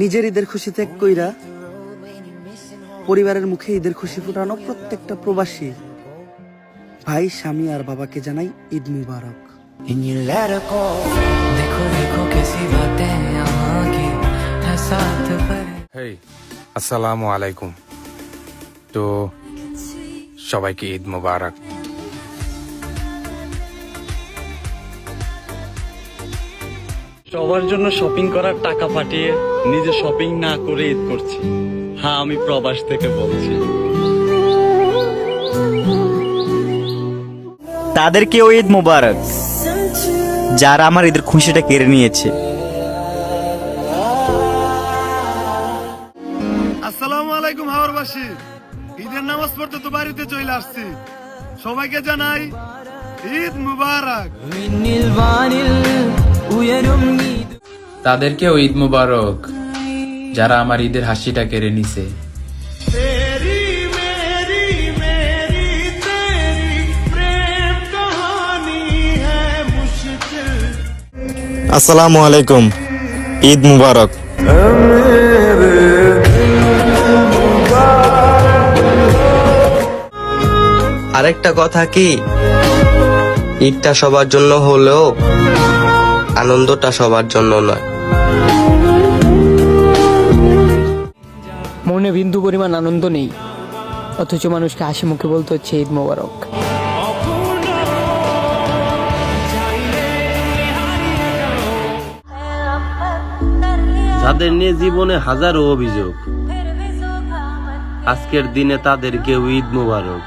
নিজের ঈদের খুশি ত্যাগ কইরা পরিবারের মুখে ঈদের খুশি ফুটানো প্রত্যেকটা প্রবাসী ভাই স্বামী আর বাবাকে জানাই ঈদ মুবারক। আসসালামু আলাইকুম। তো সবাইকে ঈদ মুবারক। সবার জন্য শপিং করার টাকা পাঠিয়ে নিজে শপিং না করে ঈদ করছি। হ্যাঁ আমি প্রবাস থেকে বলছি। তাদেরকেও ঈদ মোবারক যারা আমার ঈদের খুশিটা কেড়ে নিয়েছে। আসসালামু আলাইকুম হাওরবাসী। ঈদের নামাজ পড়তে তো বাড়িতে চলে আসছি। সবাইকে জানাই ঈদ মুবারক। তাদেরকেও ঈদ মুবারক যারা আমার ঈদের হাসিটা কেড়ে নিছে। আসসালামু আলাইকুম ঈদ মুবারক। আরেকটা কথা কি? ঈদটা সবার জন্য হলেও আনন্দটা সবার জন্য নয়। মনে বিন্দু পরিমাণ আনন্দ নেই। অথচ মানুষকে হাসি মুখে বলতে হচ্ছে ঈদ মোবারক। যাদের নিয়ে জীবনে হাজারো অভিযোগ। আজকের দিনে তাদেরকে ঈদ মুবারক।